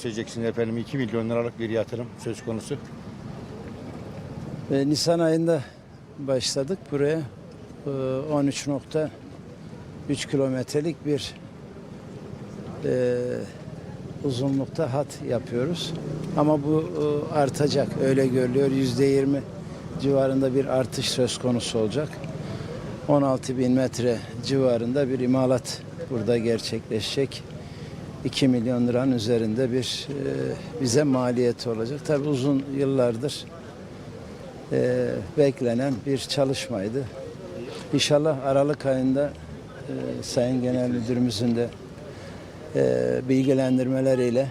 Söyleyeceksiniz efendim 2 milyon liralık bir yatırım söz konusu. Ve Nisan ayında başladık buraya. Ee, 13.3 kilometrelik bir e, uzunlukta hat yapıyoruz. Ama bu e, artacak öyle görülüyor. Yüzde 20 civarında bir artış söz konusu olacak. 16 bin metre civarında bir imalat burada gerçekleşecek. 2 milyon liranın üzerinde bir e, bize maliyeti olacak. Tabii uzun yıllardır e, beklenen bir çalışmaydı. İnşallah Aralık ayında e, Sayın Genel Müdürümüzün de bilgilendirmeleriyle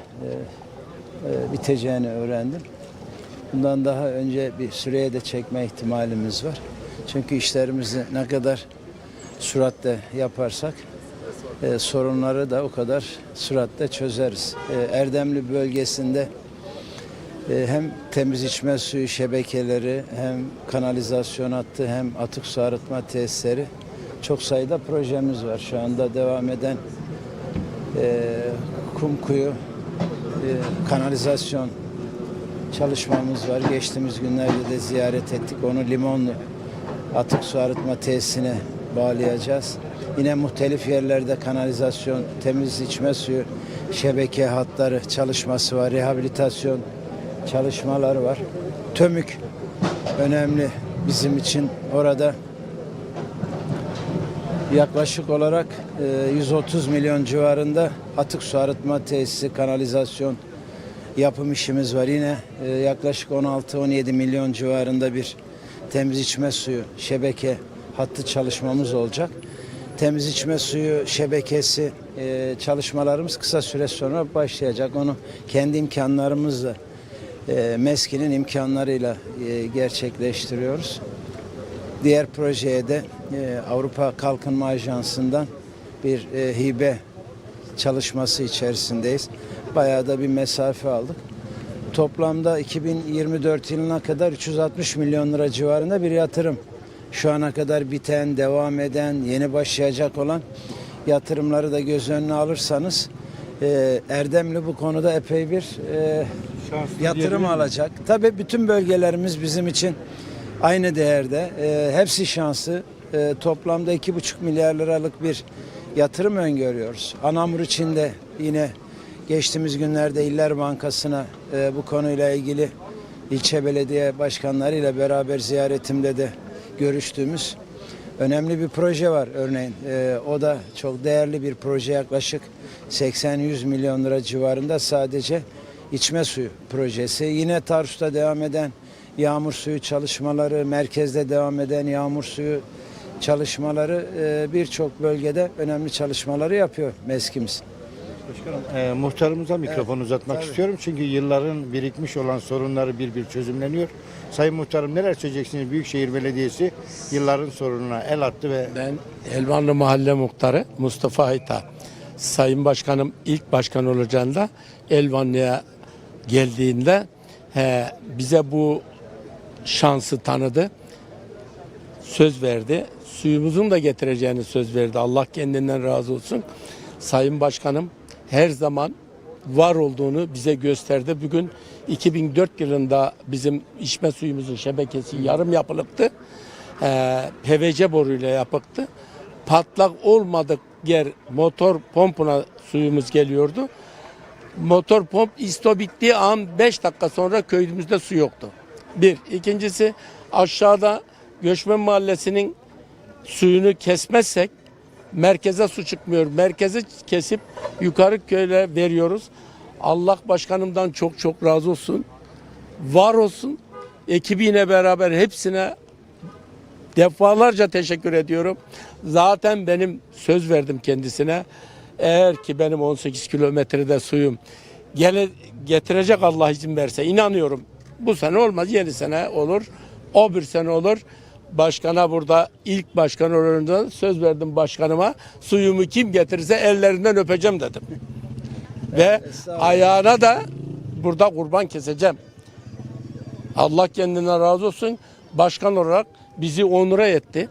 biteceğini öğrendim. Bundan daha önce bir süreye de çekme ihtimalimiz var. Çünkü işlerimizi ne kadar süratle yaparsak e, sorunları da o kadar süratle çözeriz. E, Erdemli bölgesinde e, hem temiz içme suyu şebekeleri hem kanalizasyon hattı hem atık su arıtma tesisleri çok sayıda projemiz var. Şu anda devam eden e, Kumkuyu e, kanalizasyon çalışmamız var. Geçtiğimiz günlerde de ziyaret ettik. Onu limonlu atık su arıtma tesisine bağlayacağız. Yine muhtelif yerlerde kanalizasyon, temiz içme suyu, şebeke hatları çalışması var. Rehabilitasyon çalışmaları var. Tömük önemli bizim için. Orada yaklaşık olarak e, 130 milyon civarında atık su arıtma tesisi, kanalizasyon yapım işimiz var. Yine e, yaklaşık 16-17 milyon civarında bir temiz içme suyu şebeke hattı çalışmamız olacak. Temiz içme suyu şebekesi e, çalışmalarımız kısa süre sonra başlayacak. Onu kendi imkanlarımızla, e, MESKİ'nin imkanlarıyla e, gerçekleştiriyoruz. Diğer projeye de e, Avrupa Kalkınma Ajansı'ndan bir e, hibe çalışması içerisindeyiz. Bayağı da bir mesafe aldık. Toplamda 2024 yılına kadar 360 milyon lira civarında bir yatırım. Şu ana kadar biten, devam eden, yeni başlayacak olan yatırımları da göz önüne alırsanız e, Erdemli bu konuda epey bir e, yatırım alacak. Tabii bütün bölgelerimiz bizim için aynı değerde. E, hepsi şanslı. E, toplamda 2,5 milyar liralık bir yatırım öngörüyoruz. Anamur için de yine geçtiğimiz günlerde İller Bankası'na e, bu konuyla ilgili ilçe belediye başkanlarıyla beraber ziyaretimde de görüştüğümüz önemli bir proje var örneğin. E, o da çok değerli bir proje yaklaşık 80-100 milyon lira civarında sadece içme suyu projesi. Yine Tarsus'ta devam eden yağmur suyu çalışmaları, merkezde devam eden yağmur suyu çalışmaları e, birçok bölgede önemli çalışmaları yapıyor meskimiz. Başkanım e, muhtarımıza mikrofon uzatmak tabii. istiyorum. Çünkü yılların birikmiş olan sorunları bir bir çözümleniyor. Sayın Muhtarım neler söyleyeceksiniz? Büyükşehir Belediyesi yılların sorununa el attı ve Ben Elvanlı Mahalle Muhtarı Mustafa Ayta. Sayın Başkanım ilk başkan olacağında Elvanlı'ya geldiğinde he, bize bu şansı tanıdı. Söz verdi. Suyumuzun da getireceğini söz verdi. Allah kendinden razı olsun. Sayın Başkanım her zaman var olduğunu bize gösterdi. Bugün 2004 yılında bizim içme suyumuzun şebekesi yarım yapılıktı. Ee, PVC boruyla yapıktı. Patlak olmadık yer motor pompuna suyumuz geliyordu. Motor pomp isto bittiği an 5 dakika sonra köyümüzde su yoktu. Bir. İkincisi aşağıda Göçmen Mahallesi'nin suyunu kesmezsek merkeze su çıkmıyor. Merkezi kesip yukarı köyle veriyoruz. Allah başkanımdan çok çok razı olsun. Var olsun. Ekibiyle beraber hepsine defalarca teşekkür ediyorum. Zaten benim söz verdim kendisine. Eğer ki benim 18 kilometrede suyum gele, getirecek Allah izin verse inanıyorum. Bu sene olmaz yeni sene olur. O bir sene olur. Başkana burada ilk başkan olduğunda söz verdim başkanıma. Suyumu kim getirirse ellerinden öpeceğim dedim. Ve ayağına da burada kurban keseceğim. Allah kendinden razı olsun. Başkan olarak bizi onura etti.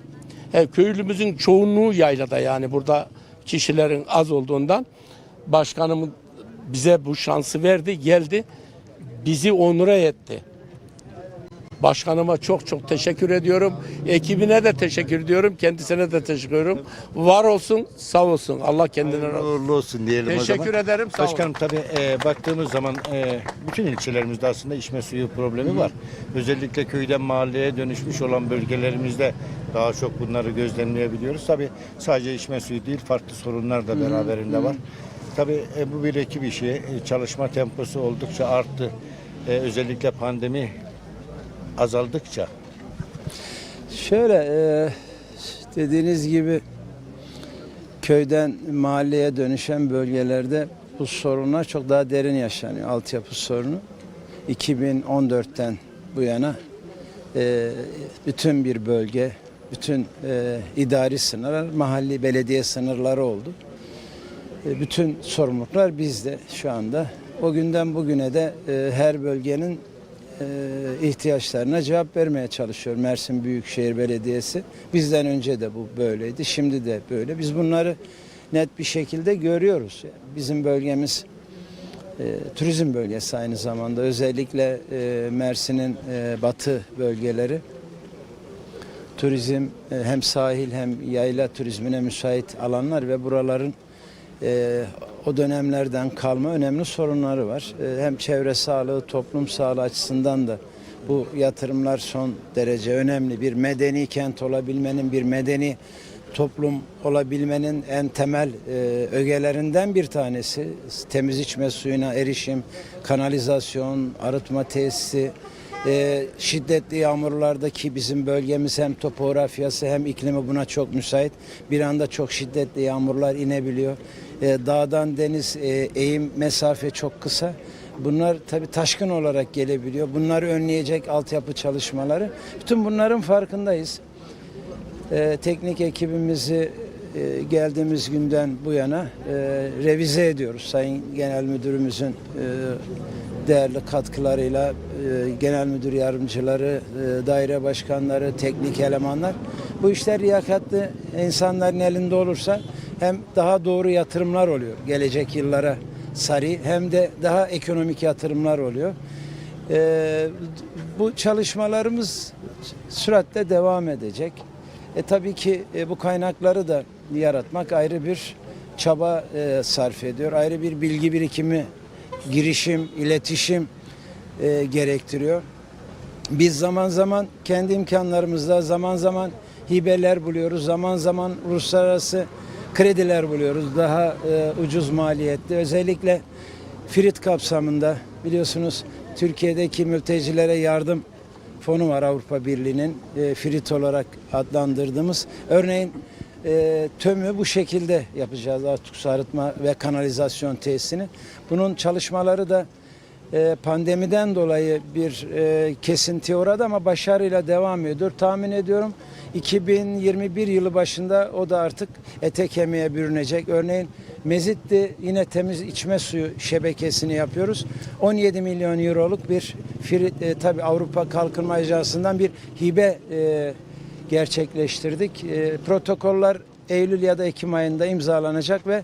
E, köylümüzün çoğunluğu yaylada yani burada kişilerin az olduğundan başkanımın bize bu şansı verdi, geldi. Bizi onura etti. Başkanıma çok çok teşekkür ediyorum. Ekibine de teşekkür ediyorum. Kendisine de teşekkür ediyorum. Var olsun, sağ olsun. Allah kendinden razı olsun. Uğurlu olsun diyelim o zaman. Teşekkür ederim. Sağ olun. Başkanım tabii e, baktığımız zaman e, bütün ilçelerimizde aslında içme suyu problemi var. Özellikle köyden mahalleye dönüşmüş olan bölgelerimizde daha çok bunları gözlemleyebiliyoruz. Tabii sadece içme suyu değil farklı sorunlar da beraberinde var. Tabii e, bu bir ekip işi. E, Çalışma temposu oldukça arttı. E, özellikle pandemi azaldıkça Şöyle e, dediğiniz gibi köyden mahalleye dönüşen bölgelerde bu sorunlar çok daha derin yaşanıyor. Altyapı sorunu. 2014'ten bu yana e, bütün bir bölge, bütün e, idari sınırlar, mahalli belediye sınırları oldu. Bütün sorumluluklar bizde şu anda. O günden bugüne de her bölgenin ihtiyaçlarına cevap vermeye çalışıyor Mersin Büyükşehir Belediyesi. Bizden önce de bu böyleydi, şimdi de böyle. Biz bunları net bir şekilde görüyoruz. Bizim bölgemiz e, turizm bölgesi aynı zamanda. Özellikle e, Mersin'in e, batı bölgeleri turizm e, hem sahil hem yayla turizmine müsait alanlar ve buraların e, o dönemlerden kalma önemli sorunları var. E, hem çevre sağlığı, toplum sağlığı açısından da bu yatırımlar son derece önemli. Bir medeni kent olabilmenin, bir medeni toplum olabilmenin en temel e, ögelerinden bir tanesi. Temiz içme suyuna erişim, kanalizasyon, arıtma tesisi, e, şiddetli yağmurlardaki bizim bölgemiz hem topografyası hem iklimi buna çok müsait. Bir anda çok şiddetli yağmurlar inebiliyor. E, dağdan deniz e, eğim mesafe çok kısa. Bunlar tabii taşkın olarak gelebiliyor. Bunları önleyecek altyapı çalışmaları. Bütün bunların farkındayız. E, teknik ekibimizi e, geldiğimiz günden bu yana e, revize ediyoruz. Sayın Genel Müdürümüzün e, değerli katkılarıyla e, genel müdür yardımcıları, e, daire başkanları, teknik elemanlar bu işler liyakatli insanların elinde olursa hem daha doğru yatırımlar oluyor gelecek yıllara sarı hem de daha ekonomik yatırımlar oluyor. E, bu çalışmalarımız süratle devam edecek. E tabii ki e, bu kaynakları da yaratmak ayrı bir çaba e, sarf ediyor. Ayrı bir bilgi birikimi, girişim, iletişim e, gerektiriyor. Biz zaman zaman kendi imkanlarımızla zaman zaman hibeler buluyoruz. Zaman zaman uluslararası krediler buluyoruz. Daha e, ucuz maliyetli. Özellikle Firit kapsamında biliyorsunuz Türkiye'deki mültecilere yardım fonu var Avrupa Birliği'nin e, Firit olarak adlandırdığımız. Örneğin e, TÖM'ü bu şekilde yapacağız artık su arıtma ve kanalizasyon tesisini. Bunun çalışmaları da pandemiden dolayı bir e, kesintiye uğradı ama başarıyla devam ediyor. Tahmin ediyorum 2021 yılı başında o da artık ete kemiğe bürünecek. Örneğin Mezit'te yine temiz içme suyu şebekesini yapıyoruz. 17 milyon euroluk bir e, tabii Avrupa Kalkınma Ajansı'ndan bir hibe e, gerçekleştirdik. E, protokoller Eylül ya da Ekim ayında imzalanacak ve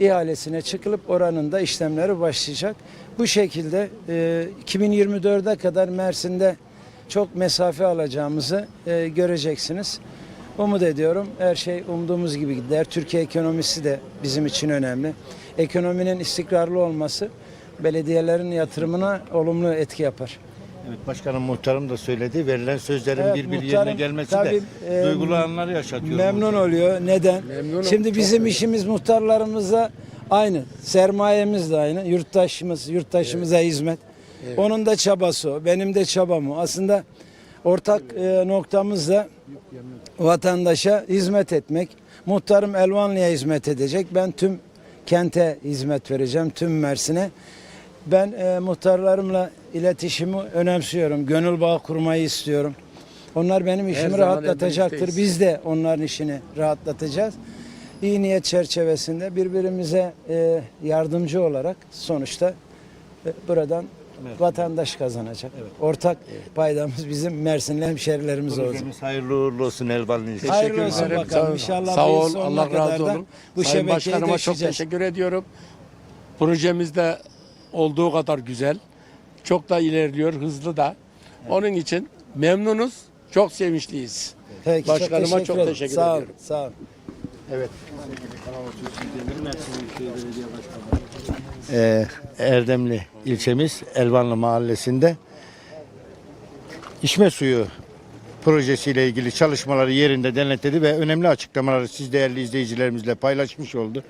ihalesine çıkılıp oranın da işlemleri başlayacak. Bu şekilde e, 2024'e kadar Mersin'de çok mesafe alacağımızı e, göreceksiniz. Umut ediyorum her şey umduğumuz gibi gider. Türkiye ekonomisi de bizim için önemli. Ekonominin istikrarlı olması belediyelerin yatırımına olumlu etki yapar. Evet, başkanım muhtarım da söyledi. Verilen sözlerin Evet, bir bir yerine gelmesi tabii, de e, duygulu anlar yaşatıyor. Memnun muhtarım. oluyor. Neden? Memnunum, Şimdi bizim işimiz muhtarlarımızla aynı. Sermayemiz de aynı. Yurttaşımız, yurttaşımıza hizmet. Onun da çabası o. Benim de çabam o. Aslında ortak e, noktamız da vatandaşa hizmet etmek. Muhtarım Elvanlı'ya hizmet edecek. Ben tüm kente hizmet vereceğim. Tüm Mersin'e. Ben e, muhtarlarımla iletişimi önemsiyorum. Gönül bağı kurmayı istiyorum. Onlar benim işimi rahatlatacaktır. Biz de onların işini rahatlatacağız. İyi niyet çerçevesinde birbirimize e, yardımcı olarak sonuçta e, buradan vatandaş kazanacak. Ortak paydamız bizim Mersinli hemşerilerimiz olacak. Projemiz hayırlı uğurlu olsun Elvanlı için. Hayırlı olsun ederim. bakalım. Sağ- İnşallah Sağ ol. Allah razı olsun. bu Sayın Başkanıma çok teşekkür ediyorum. Projemizde olduğu kadar güzel. Çok da ilerliyor, hızlı da. Onun için memnunuz, çok sevinçliyiz. Peki, Başkanıma çok çok teşekkür, teşekkür sağ ol, ediyorum. Sağ ol. Evet. Ee, Erdemli ilçemiz Elvanlı mahallesinde içme suyu projesiyle ilgili çalışmaları yerinde denetledi ve önemli açıklamaları siz değerli izleyicilerimizle paylaşmış oldu.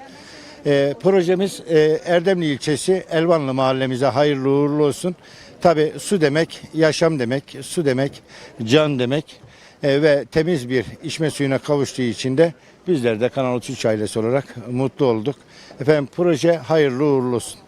Ee, projemiz e, Erdemli ilçesi Elvanlı mahallemize hayırlı uğurlu olsun. Tabi su demek yaşam demek, su demek can demek E, ve temiz bir içme suyuna kavuştuğu için de bizler de Kanal 33 ailesi olarak mutlu olduk. Efendim proje hayırlı uğurlu olsun.